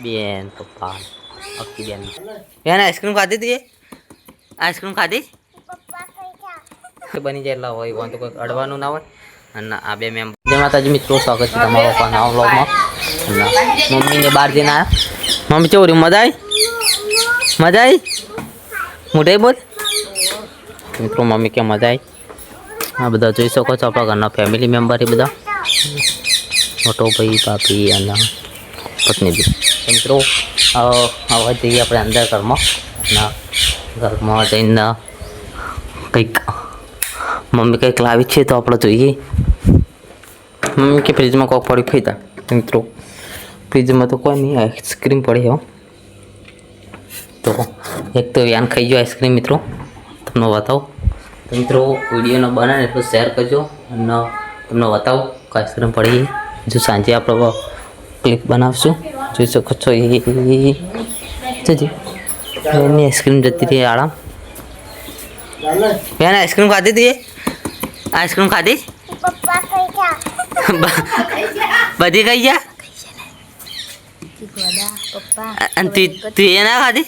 બેન પપ્પા અક્કી બેન બેન આઈસ્ક્રીમ ખાધી હતી આઈસ્ક્રીમ ખાધી બની જાય એટલા હોય વાંધો કોઈ અડવાનું ના હોય અને આ બે મેમ્બર જય માતાજી મિત્રો સ્વાગત છે તમારો પણ નવા વ્લોગમાં અને મમ્મીને બહાર જઈને આવ્યા મમ્મી ચોરી મજા આવી મજા આવી મોઢે બોલ મિત્રો મમ્મી કે મજા આવી આ બધા જોઈ શકો છો આપણા ઘરના ફેમિલી મેમ્બર એ બધા મોટો ભાઈ ભાભી અને પત્ની બી તો મિત્રો હવે જઈએ આપણે અંદર ઘરમાં. અને ઘરમાં જઈને કંઈક મમ્મી કંઈક લાવી છે તો આપણે જોઈએ. મમ્મી કે ફ્રીજમાં કોક પડી ખાઈતા મિત્રો ફ્રીજમાં તો કોઈ નહીં આઈસ્ક્રીમ પડી હો. તો એક તો વ્યાન ખાઈ ગયો આઈસ્ક્રીમ મિત્રો. તમને બતાવો. તો મિત્રો, વિડીયોનો બનાવે એટલું શેર કરજો અને તમને બતાવો આઈસ્ક્રીમ પડી જો સાંજે આપણે ક્લિપ બનાવશું. જોઈ શકો એની આઈસ્ક્રીમ જતી રહી આરામ બેન આઈસ્ક્રીમ ખાધી હતી આઈસ્ક્રીમ ખાધી બધી કઈ ગયા અને તું તું ખાધી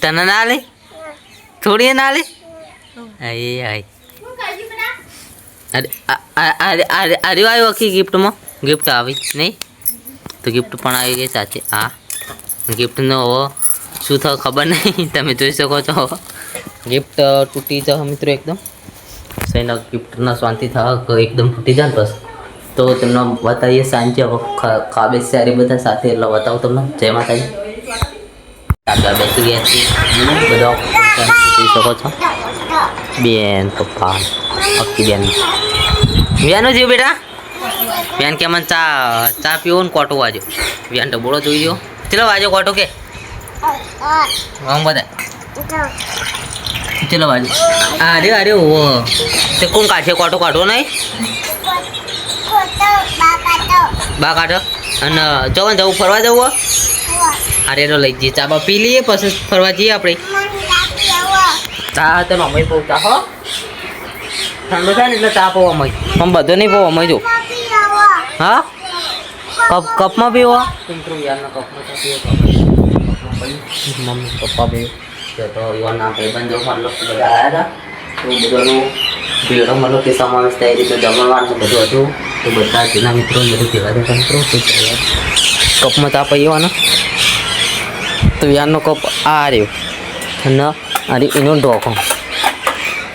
તને ના લે થોડી એ લે અરે આ- અરે અરે અરે આખી ગિફ્ટમાં ગિફ્ટ આવી નહીં તો ગિફ્ટ પણ આવી ગઈ સાચે આ ગિફ્ટનો શું થયો ખબર નહીં. તમે જોઈ શકો છો. ગિફ્ટ તૂટી જાઓ મિત્રો એકદમ. સૈના ગિફ્ટના શાંતિ થવા એકદમ તૂટી જાય બસ. તો તમને બતાવીએ સાંજે ખાબે સારી બધા સાથે. એટલે બતાવું તમને. જય માતાજી. આગળ બેસી ગયા છીએ. બધા જોઈ શકો છો. બેન, પપ્પા અક્કી બેન. વ્યાનો જીવ બેટા? વ્યાન કે મને ચા ચા પીવો ને કોટો વાજો. વ્યાન ડબોળો જોઈ લો ચલો વાજો કોટો કે. આમ બધા. ચલો વાજો. અરે અરે ઓ તે કોણ કાઢશે? કોટો કાઢો નહીં? બા કાઢો. અને જવાનું જવું, ફરવા જવું? અરે તો લઈ જઈએ. ચા બા પી લઈએ, પછી ફરવા જઈએ આપણે. ચા તો મમ્મી બહુ હો. ઠંડો થાય ને એટલે ચા પવા મય પણ બધો નહીં પવા મય જો. હા કપ કપમાં પીવો મિત્રો યારના કપમાં ચા પીવો કપમાં મમ્મી પપ્પા પીવો તો તો યુવાના ભાઈબંધો મતલબ કે બધા આવ્યા હતા તો બધાનું ભીડો મતલબ કે સમાવેશ થાય રીતે જમણવાનું બધું હતું તો બધા જૂના મિત્રો ને બધું કહેવા હતા મિત્રો તો ચાલો. કપમાં ચા પીવાનો તો વ્યાનનો કપ આ રહ્યો અને અરે એનો ઢોકો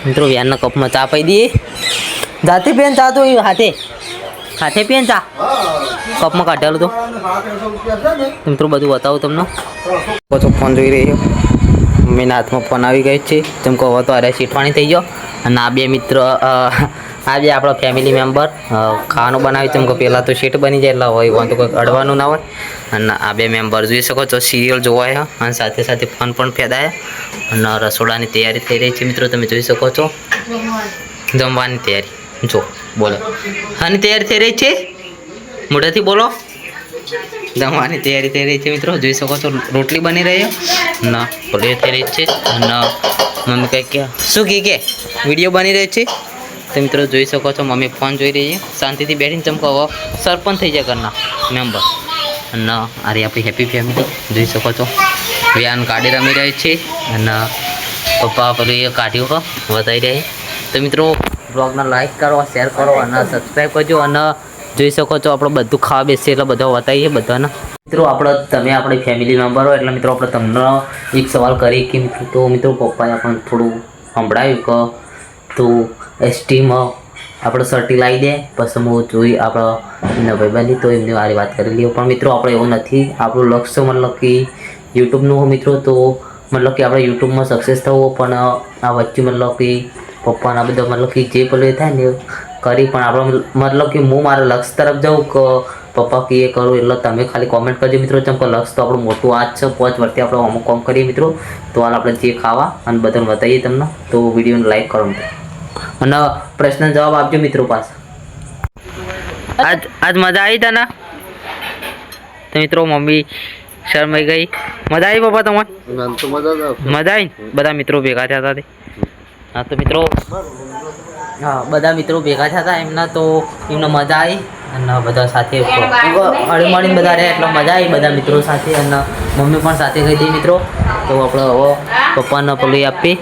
મિત્રો વ્યાનના કપમાં ચા પી દઈએ જાતે પીએ ને ચા તો એ હાથે હાથે પીએ ચા કપમાં કાઢેલું તો. મિત્રો બધું બતાવું તમને. પાછો ફોન જોઈ રહ્યો. મમ્મીના હાથમાં ફોન આવી ગયો છે. જેમ કહો તો અરે શીઠવાણી થઈ ગયો. અને આ બે મિત્ર આ બે આપણા ફેમિલી મેમ્બર ખાવાનું બનાવ્યું. તેમ કે પહેલાં તો શીટ બની જાય, એટલે હોય વાંધો કોઈ અડવાનું ના હોય. અને આ બે મેમ્બર જોઈ શકો છો સિરિયલ જોવાય અને સાથે સાથે ફોન પણ ફેદાયા અને રસોડાની તૈયારી થઈ રહી છે, મિત્રો. તમે જોઈ શકો છો. જમવાની તૈયારી. જો, બોલો. આની તૈયારી થઈ રહી છે? મોઢેથી બોલો. જમવાની તૈયારી થઈ રહી છે મિત્રો. જોઈ શકો છો, રોટલી બની રહી છે. ના ભલે થઈ રહી છે. અને મમ્મી કંઈક કે શું કહે કે? વીડિયો બની રહ્યો છે? તો મિત્રો, જોઈ શકો છો, મમ્મી ફોન જોઈ રહી છે. શાંતિથી બેઠીને ચમકો હવે સરપંચ થઈ જાય ઘરના મેમ્બર. અને આરી આપણી હેપી ફેમિલી જોઈ શકો છો, વ્યાન કાઢી રમી રહી છે. અને પપ્પા પેલું એ કાઢ્યું, હો વધારી રહે તો મિત્રો બ્લોગને લાઈક કરો શેર કરો અને સબસ્ક્રાઈબ કરજો અને જોઈ શકો છો આપણે બધું ખાવા બેસીએ એટલે બધા બતાવીએ બધાને. મિત્રો, આપણે તમે આપણી ફેમિલી મેમ્બર હોય એટલે મિત્રો, આપણે તમને એક સવાલ કરી કે તો મિત્રો, પપ્પાએ આપણને થોડું સંભળાયું કે તું એસટીમાં આપણે સર્ટી લાવી દે, પછી હું જોઈ આપણો એમના ભાઈબંધી તો એમની વારી વાત કરી લઈએ પણ મિત્રો, આપણે એવું નથી, આપણું લક્ષ્ય મતલબ કે યુટ્યુબનું મિત્રો, તો મતલબ કે આપણે યુટ્યુબમાં સક્સેસ થવું, પણ આ વચ્ચે મતલબ કે પપ્પાના બધા મતલબ કે જે પેલું એ થાય ને કરી પણ આપણે મતલબ કે હું મારા લક્ષ તરફ જાઉં કે પપ્પા કે એ કરું એટલે તમે ખાલી કોમેન્ટ કરજો મિત્રો. જેમ કે લક્ષ તો આપણું મોટું આ જ છે પાંચ વર્ષથી આપણે અમુક કોમ કરીએ મિત્રો. તો હાલ આપણે જે ખાવા અને બધાને બતાવીએ તમને. તો વિડીયોને લાઈક કરો અને પ્રશ્ન જવાબ આપજો મિત્રો પાસે. આજ આજ મજા આવી તને? તો મિત્રો મમ્મી શરમાઈ ગઈ. મજા આવી પપ્પા તમારે? મજા આવી બધા મિત્રો ભેગા થયા હતા તે. હા, તો મિત્રો, હા, બધા મિત્રો ભેગા થયા હતા એમના, તો એમને મજા આવી અને બધા સાથે હળી બધા રહે એટલે મજા આવી બધા મિત્રો સાથે અને મમ્મી પણ સાથે ગઈ હતી, મિત્રો. તો આપણે હવે પપ્પાને પગલી આપી.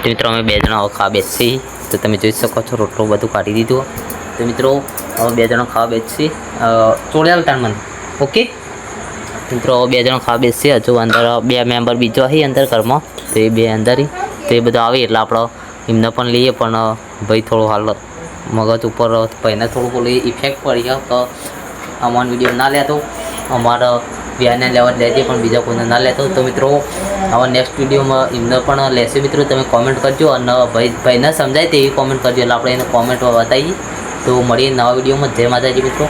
તો મિત્રો, અમે બે જણા ખા બેસી. તો તમે જોઈ શકો છો, રોટલો બધું કાઢી દીધું. તો મિત્રો, હવે બે જણા ખાવા બેસી. ચોળ્યા તાણ મને. ઓકે? મિત્રો બે જણા ખાવા બેસી. હજુ અંદર બે મેમ્બર બીજો અહીં અંદર ઘરમાં. તો એ બે અંદર. તો એ બધા આવે એટલે આપણે એમને પણ લઈએ, પણ ભાઈ થોડું હાલ મગજ ઉપર ભાઈને થોડું પેલું ઇફેક્ટ પડી ગયો તો અમારો વીડિયો ના લેતો. અમારા વ્યાને લેવા લેજે, પણ બીજા કોઈને ના લેતો. તો મિત્રો, આવા નેક્સ્ટ વિડીયોમાં એમને પણ લેશે મિત્રો. તમે કોમેન્ટ કરજો અને ભાઈ, ભાઈને સમજાય તેવી કોમેન્ટ કરજો. એટલે આપણે એને કોમેન્ટ બતાવીએ. તો મળીએ નવા વિડીયોમાં. જય માતાજી મિત્રો.